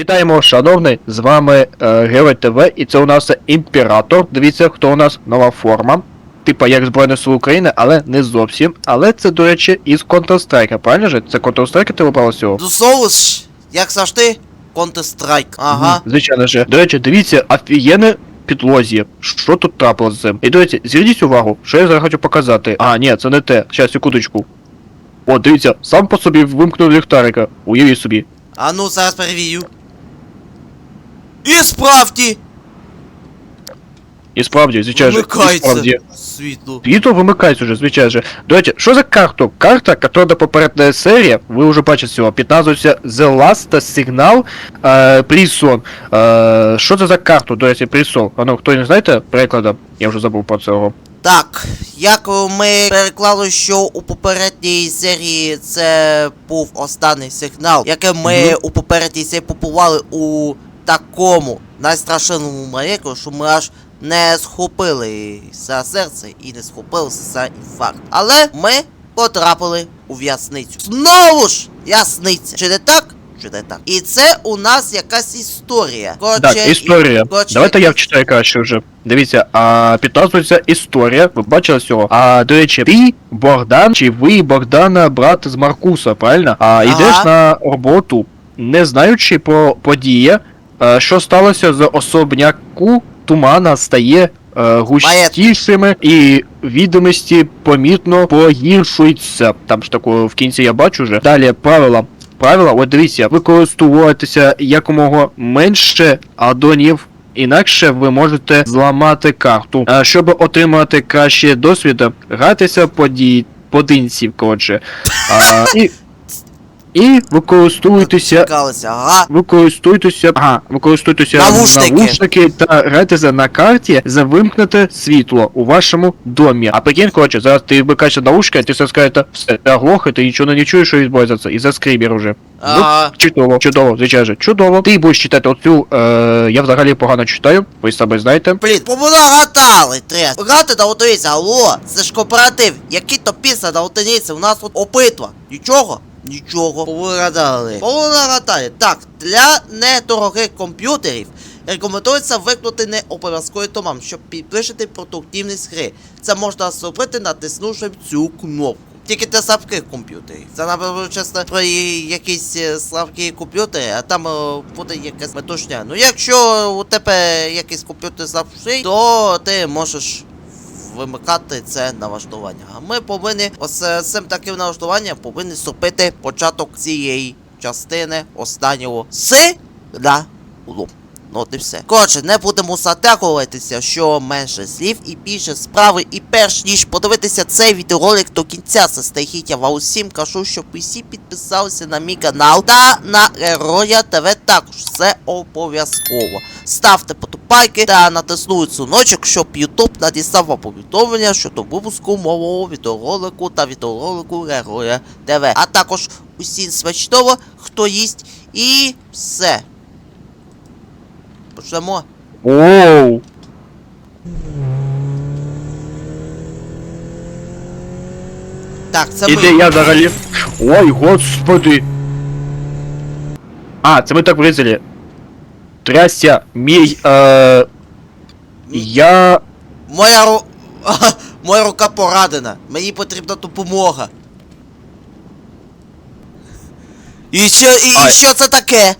Вітаємо, шановний, з вами е, Герой ТВ, і це у нас імператор. Дивіться, хто у нас нова форма. Типа як Збройних сил України, але не зовсім. Але це, до речі, із Counter-Strike, правильно же? Це Counter-Strike ти випало всього? Ну соус, як завжди, Counter-Strike. Ага. Мгм, Звичайно же. До речі, дивіться, офігенне підлозі. Що тут трапилося з цим? І дивіться, зверніть увагу, що я зараз хочу показати. А, ні, це не те. Щас, секундочку. О, дивіться, сам по собі вимкнув ліхтарика. Уявіть собі. А ну зараз перевірю. І справді! І справді, звичайно, же, і Вмикається справді. світло. Світло вимикається уже, звичайно же. До речі, що за карту? Карта, яка попередня серія, ви вже бачите цього, підназвується The Last Signal е, Prison. Е, що це за карту, до речі, Prison? А ну, хто не знаєте перекладом? Я вже забув про цього. Так, як ми переклали, що у попередній серії це був останній сигнал, яке ми у попередній серії попували у такому найстрашному маєку, що ми аж не схопили за серце і не схопилися за інфаркт. Але ми потрапили у в'язницю. Знову ж в'язниця. Чи не так? Чи не так? І це у нас якась історія. Коротше, Так, історія. і- Давайте я вчитаю краще вже. Дивіться, а підназвується історія. Ви бачили цього? А до речі, ти Богдан, чи ви Богдана, брат з Маркуса, правильно? А Ага. йдеш на роботу, не знаючи про події, що сталося з особняку, тумана стає. е, Густішими і відомості помітно погіршуються. Там ж такого в кінці я бачу вже. Далі правила. Правила, от дивіться, використовуватися якомога менше адонів. Інакше ви можете зламати карту. А щоб отримати краще досвід, гратися по дії подинців, коротше. А, і, і використовуйтеся. Ага. Використовуйтеся. Ага, використовуйтеся Навушники. навушники та грайтеся на карті за вимкнете світло у вашому домі. А прикинь, коротше, зараз ти вмикаєш наушники, а ти все скажете, все, ти оглох, і ти нічого не чуєш, що відбувається, і за скрібер уже. Ага. Ну, чудово, чудово, звичайно же, чудово. Ти будеш читати оцю, е, я взагалі погано читаю, ви себе знаєте. Блін, помогатали треба. Грати на одиниці, алло, це ж кооператив. Які то після на одиниці, у нас тут опитва. Нічого? Нічого. Повигадали. Повигадали. Так, для недорогих комп'ютерів рекомендується викнути не обов'язковий томам, щоб підвищити продуктивність гри. Це можна зробити, натиснувши цю кнопку. Тільки для слабких комп'ютерів. Це напевно чесно про якісь е, слабкі комп'ютери, а там е, буде якась метушня. Ну якщо у тебе якийсь комп'ютер слабший, то ти можеш вимикати це налаштування. А ми повинні ось е, цим таким налаштуванням повинні ступити початок цієї частини останнього сигналу. Ну, от і все. Коротше, не будемо затягуватися, що менше слів і більше справи. І перш ніж подивитися цей відеоролик до кінця заздалегідь, я вам усім кажу, щоб усі підписалися на мій канал та на Героя ТВ також. Це обов'язково. Ставте подобайки та натиснули дзвіночок, щоб YouTube надіслав вам повідомлення щодо випуску мового відеоролику та відеоролику Героя ТВ. А також усім смачного, хто їсть, і все. Почнемо. Оу! Так, це Іде ми. я взагалі. Ой, господи. А, це ми так врізали. Трясся, мій, е... Я... Моя ру... Моя рука поранена. Мені потрібна допомога. І що, і, і Ай. що це таке?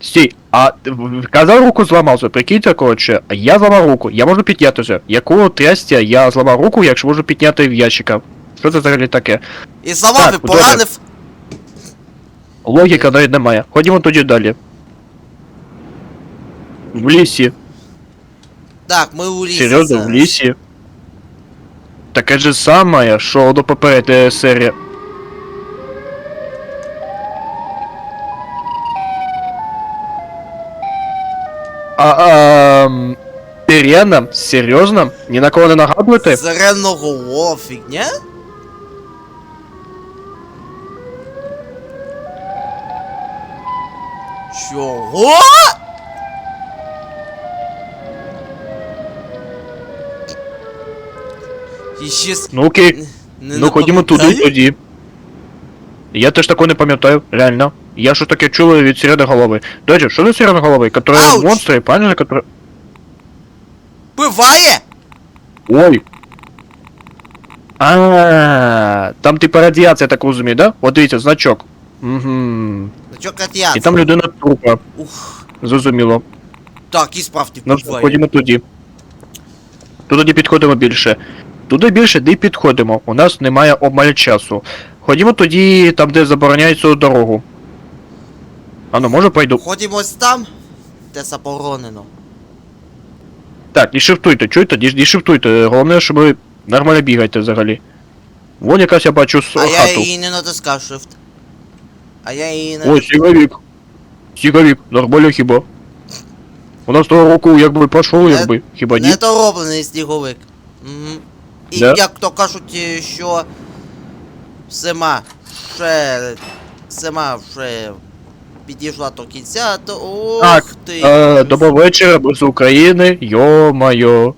Стій, а в- казав руку зламався, прикиньте, коротше, я зламав руку, я можу піднятися. Якого трястя я зламав руку, якщо можу підняти в ящика? Що це взагалі таке? І зламав і поранив. Логіка навіть немає. Ходімо тоді далі. В лісі. Так, ми у лісі. Серйозно, в лісі. Таке же саме, що до попередньої серії. А, ам, Сирена? Серйозно? Ні на кого не нагадуєте? Зеленого фігня? Чого? І ще с- Ну окей, не ну ходімо туди напам'ятаю? тоді. Я теж такого не пам'ятаю, реально. Я що таке чули від сиреноголової. До речі, що за сиреноголовий? Который Ауч! монстри, правильно? Который... Быває? Ой. А, там типа радіація, так розумію, да? От дивіться, значок. Угу. Значок І радіації. там людина трупа. Ух. Зрозуміло. Так, і справді Ну, буває. ходімо туди. Туди підходимо більше. Туди більше не підходимо. У нас немає обмаль часу. Ходімо тоді там, де забороняється дорогу. Ану, може пойду. Ходімо ось там, де заборонено. Так, не шифтуйте, чуєте? Не, не шифтуйте. Головне, щоб ви нормально бігаєте взагалі. Вон якась я бачу с- А я хату. її не натискав shift. А я її не Ой, сіговік. Сіговік, нормально хіба. У нас того року якби пішов, Не- якби. Хіба ні? недороблений сніговик. Угу. І Да? як то кажуть, е, що зима ще зима вже підійшла до кінця, то ох Так, ти. Е, доброго вечора, з України, йо-майо.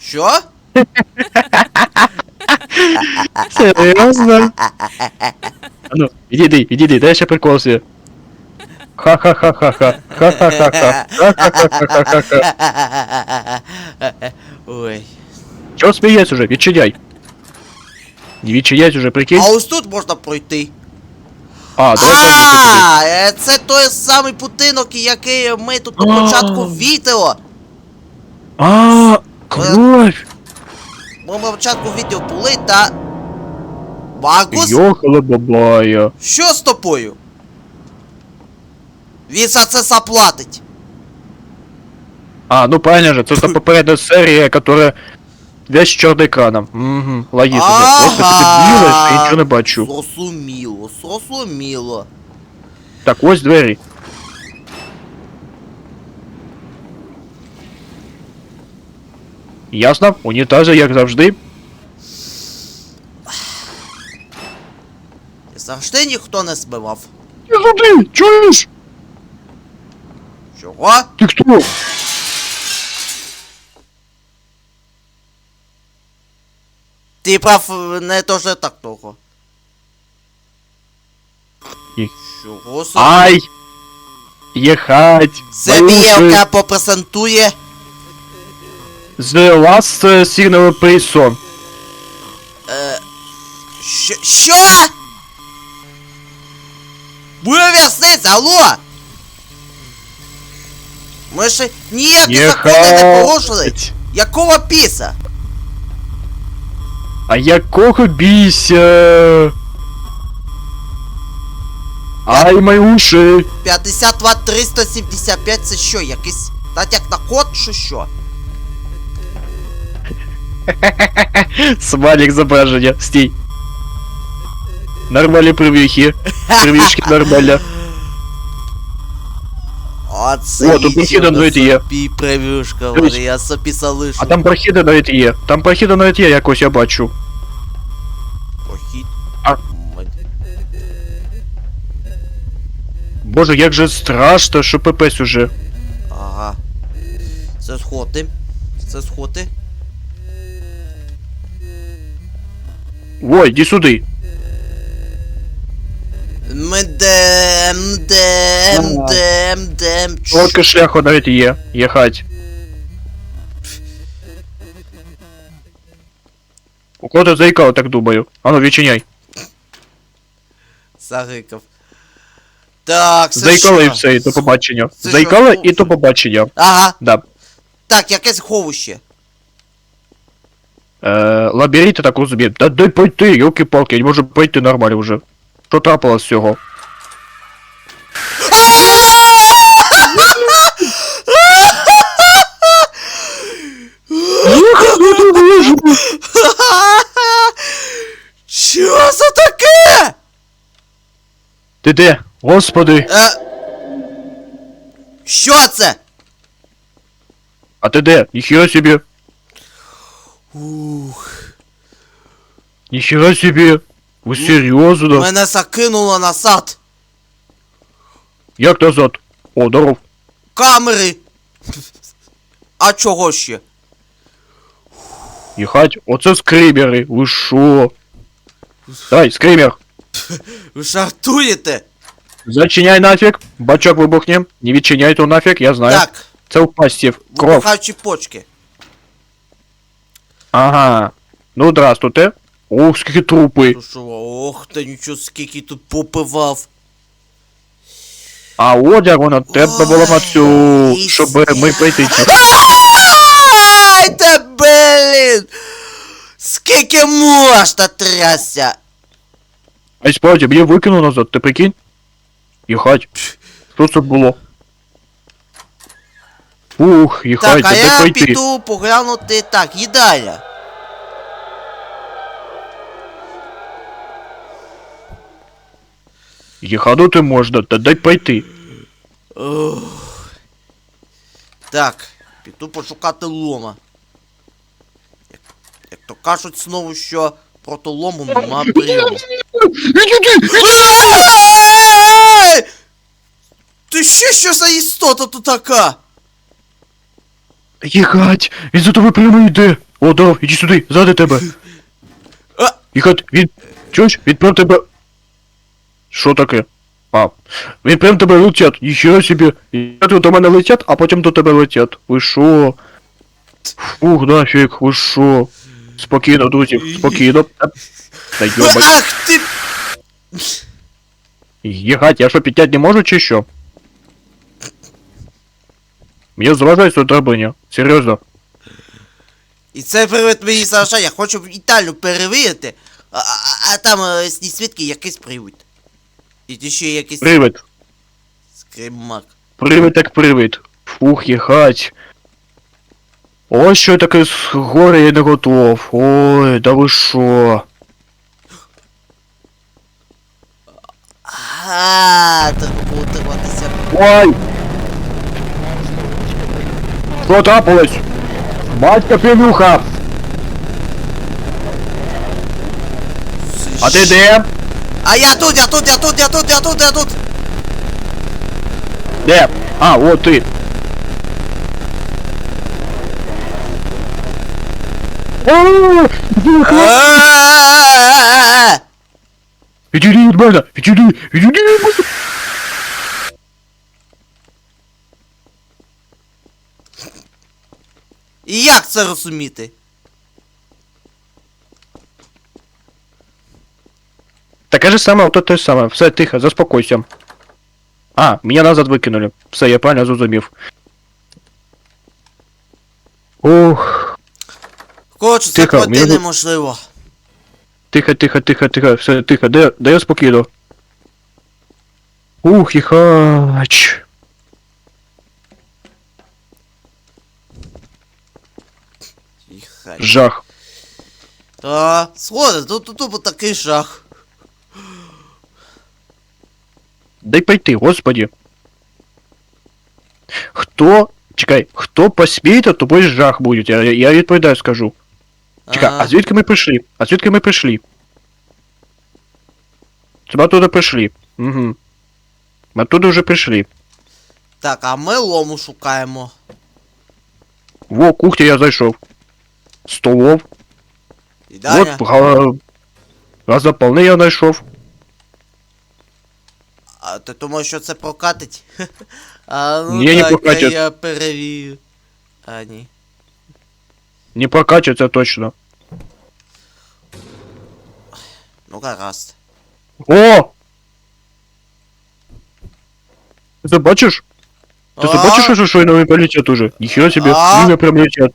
Що? Серйозно? А ну, іди, іди, дай ще прикол себе. Ха-ха-ха-ха-ха. Ха-ха-ха-ха. Ха-ха-ха-ха-ха. Ой. Чого смієш уже? Відчиняй. Не відчиняй уже, прикинь. А ось тут можна пройти. А, давай. А, е, це той самий будинок, який ми тут на початку відео. А, кровь. Ми на початку відео були та. Маркус? Йохала бабая. Що з тобою? Він за це заплатить. А, ну правильно же, це та попередня серія, которая весь чорний екраном. Угу, логічно. Просто ти білиш, я нічого не бачу. Зрозуміло, зрозуміло. Так, ось двері. Ясно? Унітази, як завжди. Завжди ніхто не збивав. Не завжди, чуєш? Чого? Ти хто? Ти прав е, не дуже так того. Чого собі? Ай! Єхать! Забієвка попрезентує. The last signal person. Е, що? Що? Ви в'язниця, алло! Ми ще ніякі закони не порушили. Якого піса? А якого бійся? Ай, мої уші! 52 375 це що, якийсь натяк на код чи що? Смайлик зображення, стій. Нормальні прив'юхи. Прив'юшки нормально. Оце О, тут прохід навіть є. собі превюшка, Дивись. вони, я собі залишу. А там прохіди навіть є. Там прохіди навіть є, якось я бачу. Боже, як же страшно, що пепесь уже. Ага. Це сходи. Це сходи. Ой, іди сюди. Мдем, дем, дем, дем. Чш. Коротко шляху навіть є. Єхать. У кого-то заїкало, так думаю. Ану, відчиняй. Загикав. Так, це Заїкало і що? все, і до побачення. Це Заїкало що? і до побачення. Ага. Да. Так, якесь ховище. Е, лабіринт, так розумію. Да дай пойти, йолки-палки, я не можу пойти нормально вже. Що трапилось з цього? Що це таке? Ти де? Господи! Е... Що це? А ти де? Ніхера собі! Ух. Ніхера собі! Ви серйозно? Мене закинуло назад. Як назад? О, здоров. Камери. А чого ще? Їхать, оце скрибери, ви шо? Давай, скример. Ви жартуєте? Зачиняй нафіг. Бачок вибухне. Не відчиняй то нафіг, я знаю. Так, Це упастів. Кров. вибухаючі почки. Ага. Ну, здрастуйте. Ух, скільки трупи. Ну що, ох, та нічого скільки тут попивав. А одяг вона треба було на цю, Ой, щоб ми прийти. Ай, та блін! Скільки можна трясся? А справді, мені викинув назад, ти прикинь? Їхать. Що це було? Ух, їхать, Так, а де я пройти? піду поглянути так, їдальня. Їханути можна, та дай пройти. Ох. Так, піду пошукати лома. Як, як то кажуть знову, що проти лому нема прийому. Ти ще що за істота тут така? Їхать, він за тобою прямо йде. О, да, іди сюди, ззади тебе. А! Їхать, він, чуєш, він прям тебе... Що таке? А, він прям тебе летять, ніхера собі. Тут до мене летять, а потім до тебе летять. Ви шо? Фух, нафіг, ви шо? Спокійно, друзі, спокійно. Та йобай. Ах ти! Їхать, я що, підняти не можу чи що? Мені заважає це драбиня. Серйозно. І це привид мені заважає, я хочу Італію перевірити, а, а, а там е, сні свідки якийсь привид. І ти ще якийсь Привид. скримак. Привид так привид. Фух, їхать. Ось що таке з гори я не готов. Ой, да ви шо? А, треба було триматися. Ой! Що трапилось? Батька півнюха! А ти де? А я тут, я тут, я тут, я тут, я тут, я тут. Де? А, от ти. О, Е-е-е-е-е! Відійди від мене! Відійди! Відійди від мене! І як це розуміти? Таке же саме, ото те саме. Все, тихо, заспокойся. А, меня назад викинули. Все, я правильно зрозумів. Ух. Це Тихо, пройти мені- неможливо. Тихо, тихо, тихо, тихо, все, тихо, де, де я спокійно. Ух, їхач. Їхай. Жах. А, сходи, тут тут тупо такий жах. Дай пойти, господи. Хто. Чекай, хто посміє, то тобой жах буде. Я, я відповідаю скажу. Чекай, а звідки ми прийшли? А звідки ми прийшли? Це ми оттуда прийшли. Угу. Ми оттуда вже прийшли. Так, а ми лому шукаємо. Во, кухня я зайшов. Столов. Ідальня. Вот, га... газополни я знайшов. А ти думаєш, що це прокатить? А ну Ні, не дай-ка прокатить. я перевірю. А ні. Не прокачується точно. Ну гаразд. О! Ти це бачиш? Ти це А? бачиш, що щойно він полетять уже? Ніхера себе, А? ім'я прям летять.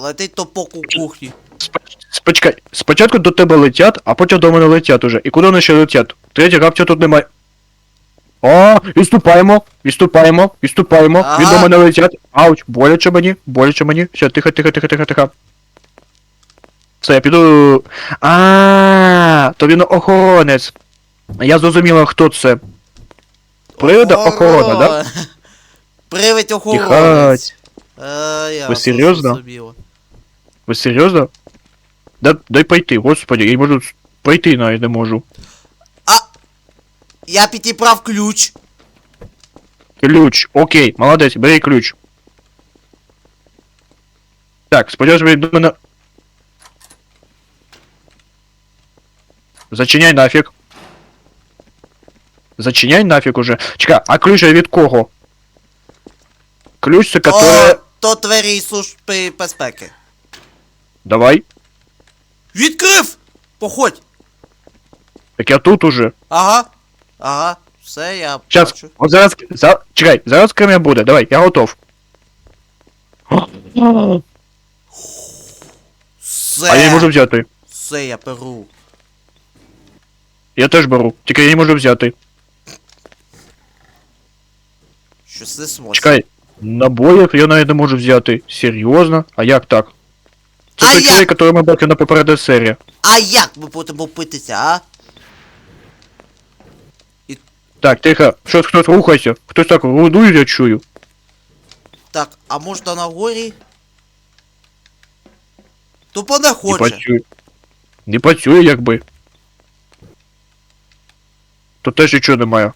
Летить топок у кухні. Спочекай, спочатку до тебе летять, а потім до мене летять уже. І куди вони ще летять? Третій гравця тут немає. О, відступаємо, відступаємо, відступаємо. Ага. Він до мене летять. Ауч, боляче мені, боляче мені. Все, тихо, тихо, тихо, тихо, тихо. Все, я піду. А, то він охоронець. Я зрозуміла, хто це. Привида охорона, да? Привид охоронець. Їхать. Е, Ви серйозно? Ви серйозно? Да, дай пойти, господи, я не можу пройти навіть не можу. Я підібрав ключ. Ключ, окей, молодець, бери ключ. Так, сподіваюсь, ви до мене. Зачиняй нафіг. Зачиняй нафіг уже. Чекай, а ключ від кого? Ключ, це О, которое... то двері служби безпеки. Давай. Відкрив! Походь! Так я тут уже. Ага. Ага. Все, я Сейчас. бачу. От зараз. За... Чекай, зараз кремя буде. Давай, я готов. Все. А я не можу взяти. Все, я беру. Я теж беру. Тільки я не можу взяти. Щось не сможе. Чекай. Набоїв я навіть не можу взяти. Серйозно? А як так? Це А той як? чоловік, який ми бачили на попередній серії. А як ми будемо питися, а? Так, тихо. Щось хтось рухайся. Хтось так рудує, я чую. Так, а можна на горі? Тупо не Не хоче. працює. Не працює, якби. Тут теж нічого немає.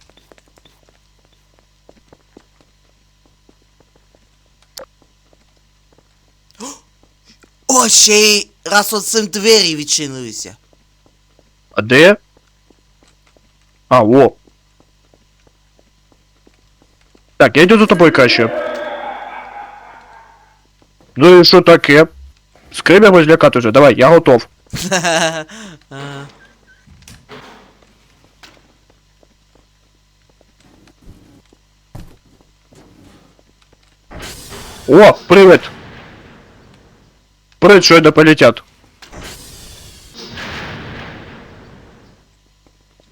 О, ще й раз оцим двері відчинилися. А де? А, о. Так, я йду за тобою краще. Ну і що таке? Скрибемо злякати вже, давай, я готов. О, привет! Привет, щойно полетят.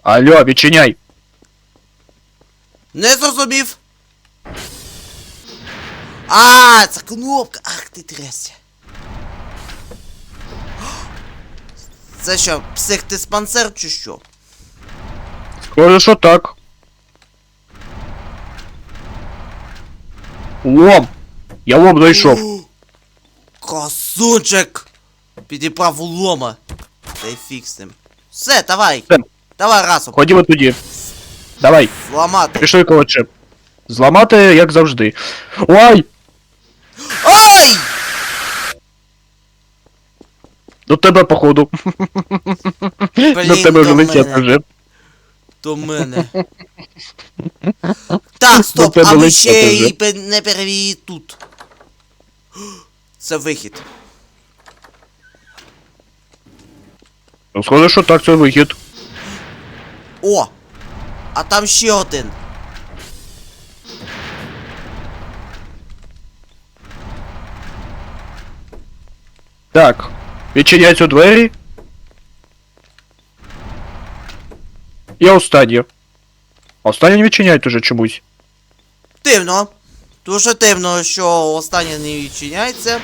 Алло, відчиняй. Не зрозумів. А, це кнопка. Ах ти трясся. Це що, психдиспансер чи що? Схоже, що так. Лом! Я лом знайшов. Красунчик! Підібрав лома. Та й фіг з ним. Все, давай. Все. Давай разом. Ходімо тоді. Давай, Зламати. пішли коротше. Зламати, як завжди. Ой! Ой! До тебе, походу. До тебе вже до мене. вже. До мене. Так, стоп, а ми ще пе- не перевірили тут. Це вихід. Ну, схоже, що так, це вихід. О! А там ще один. Так. Відчиняються двері. І останнє. Останнє не відчиняють уже чомусь. Дивно. Дуже дивно, що останнє не відчиняється.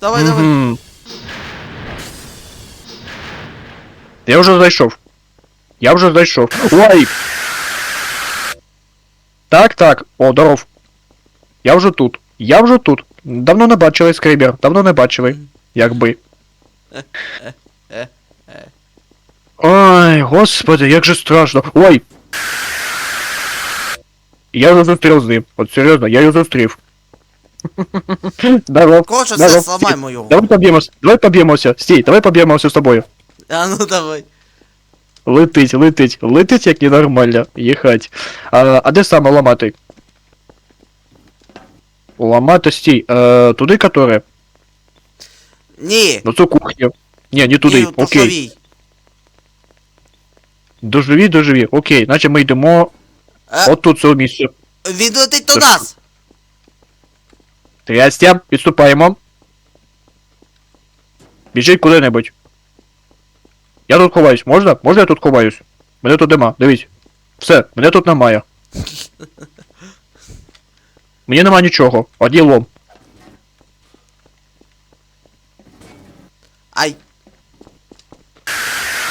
Давай, давай. Мгм. Я вже зайшов. Я вже зайшов. Ой! Так, так. О, здоров. Я вже тут. Я вже тут. Давно не бачили скрібер. Давно не бачили. Якби. Ой, господи, як же страшно. Ой! Я вже зустрів з ним. От серйозно, я його зустрів. Здоров. Коротше, здоров. все, зламаймо його. Давай поб'ємося, давай поб'ємося. Стій, давай поб'ємося з тобою. А ну давай. Летить, летить, летить як ненормально. Їхать. А, а де саме ламати? Ламати стій. Е, туди, которе? Ні. Ну це кухня. Ні, не туди. Ні, Окей. совій. Доживі, доживі. Окей, наче ми йдемо Е, от тут цього місця. Він летить до нас. Трястя, відступаємо. Біжіть куди-небудь. Я тут ховаюсь, можна? Можна я тут ховаюсь? Мене тут нема, дивись. Все, мене тут немає. Мені нема нічого. Одні лом. Ай.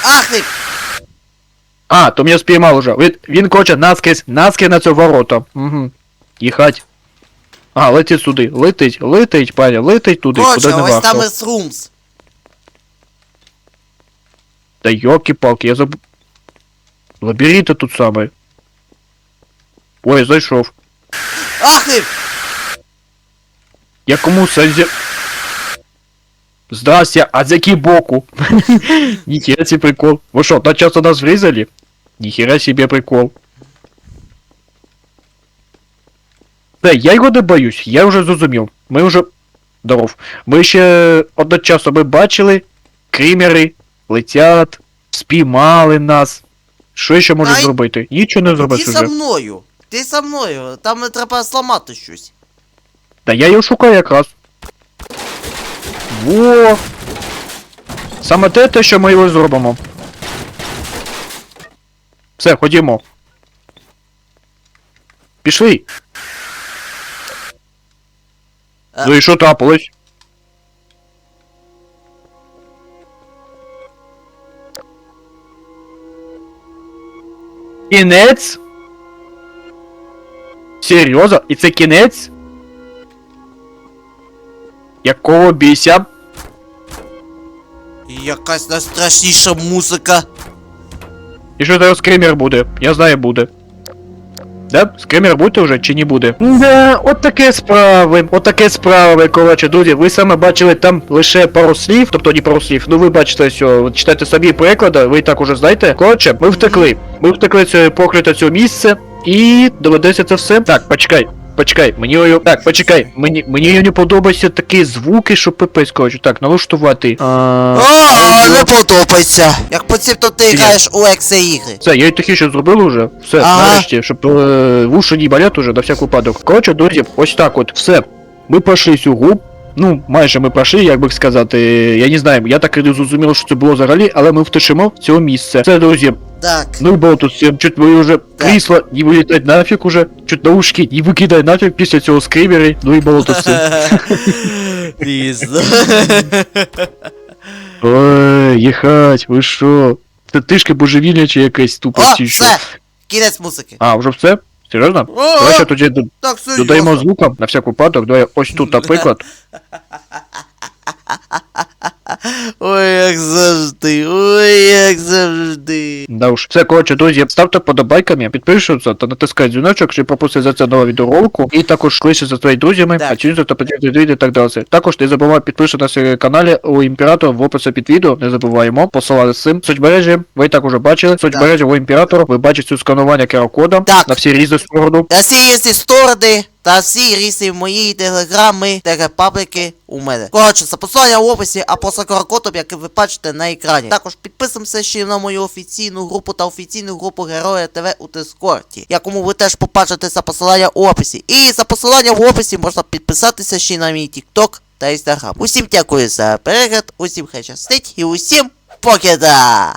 Ах ти! А, то мене спіймав уже. Він, він хоче наскрізь, наскрізь на це ворота. Угу. Їхать. А, летить сюди. Летить, летить, пані, летить туди, Коротше, куди не ось там варто. із Румс. Та йоки-палки, я заб... Лабіринти тут саме. Ой, зайшов. Ах ти! Я кому сензі... Здрасте, а з який боку? Ніхера себе прикол. Ви що, так часто нас врізали? Ніхера себе прикол. Та, я його не боюсь, я вже зрозумів. Ми вже. Здоров. Ми ще одночасно ми бачили, кримери летять, спіймали нас. Що ще можуть Ай. зробити? Нічого не Ти зробиш со уже. мною. Ти со мною. Там треба зламати щось. Та я його шукаю якраз. Во! Саме те, те, що ми його зробимо. Все, ходімо. Пішли. Е. Ну і що трапилось? Кінець? Серйозно? І це кінець? Якого бійся? Якась найстрашніша музика. І що зараз скример буде? Я знаю буде. Да? Скример буде вже чи не буде? Да, от таке справи, от таке справи, коротше, друзі, ви саме бачили там лише пару слів, тобто не пару слів, ну ви бачите, от читайте собі переклади, ви і так уже знаєте. Коротше, ми втекли. Ми втекли це прокляте цього місце, і доведеться це все. Так, почекай. Почекай, мені. Так, почекай, мені мені не подобаються такі звуки, що пипець, коротше. Так, налаштувати. А... Не подобається. Як поціпто ти граєш у ексе ігри. Все, я і тихіше зробив уже. Все, нарешті, щоб е, вуші не болять уже на всяк випадок. Коротше, друзі, ось так от, все. Ми пройшли цю гру. Ну, майже ми пройшли, як би сказати. Я не знаю, я так і не зрозумів, що це було взагалі, але ми втишимо в цього місце. Все, друзі, Так. ну і все. Чуть ви вже крісло не вилітать нафіг уже. Чуть наушки не викидай нафіг після цього скримери. Ну і. Дійсно. Ой, їхать, ви що? Це тишки божевілля чи якась тупо О, все. Кінець музики. А, вже все? Серйозно? О, Давай ще тоді д- Так, серйозно. додаємо звука на всяк випадок. Давай ось тут, наприклад. Ой, як завжди, ой, як завжди. Да уж. Все, коротше, друзі, ставте подобайками, підпишіться та натискайте дзвіночок, щоб пропустити за це нову відеоролику. І також кличте за своїми друзями, Так. оцінюйте та поділіться відео і так далі. Також не забувай підписатися на каналі у імператора в описі під відео, не забуваємо, посилати з цим. Соцмережі, ви також уже бачили. Соцмережі у імператора, ви бачите сканування QR-кода на всі різні сторони. Та всі різні сторони, та всі різні мої телеграми, телепаблики у мене. Коротше, за посилання в описі, а по сакаракотом, як ви бачите на екрані. Також підписуємося ще на мою офіційну групу та офіційну групу Героя ТВ у Дискорді, якому ви теж побачите за посилання у описі. І за посилання в описі можна підписатися ще на мій TikTok та Instagram. Усім дякую за перегляд, усім хай щастить і усім покида!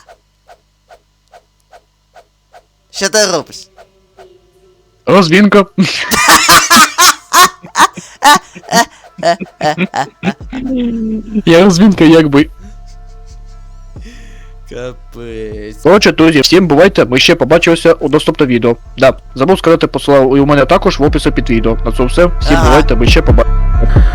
Що ти робиш? Розвінка. Я розвінка якби. Капець. Коротше, друзі, всім бувайте, ми ще побачимося у наступному відео. Да, забув сказати, посилав і у мене також в описі під відео. На це все. Всім Ага. бувайте, ми ще побачимося.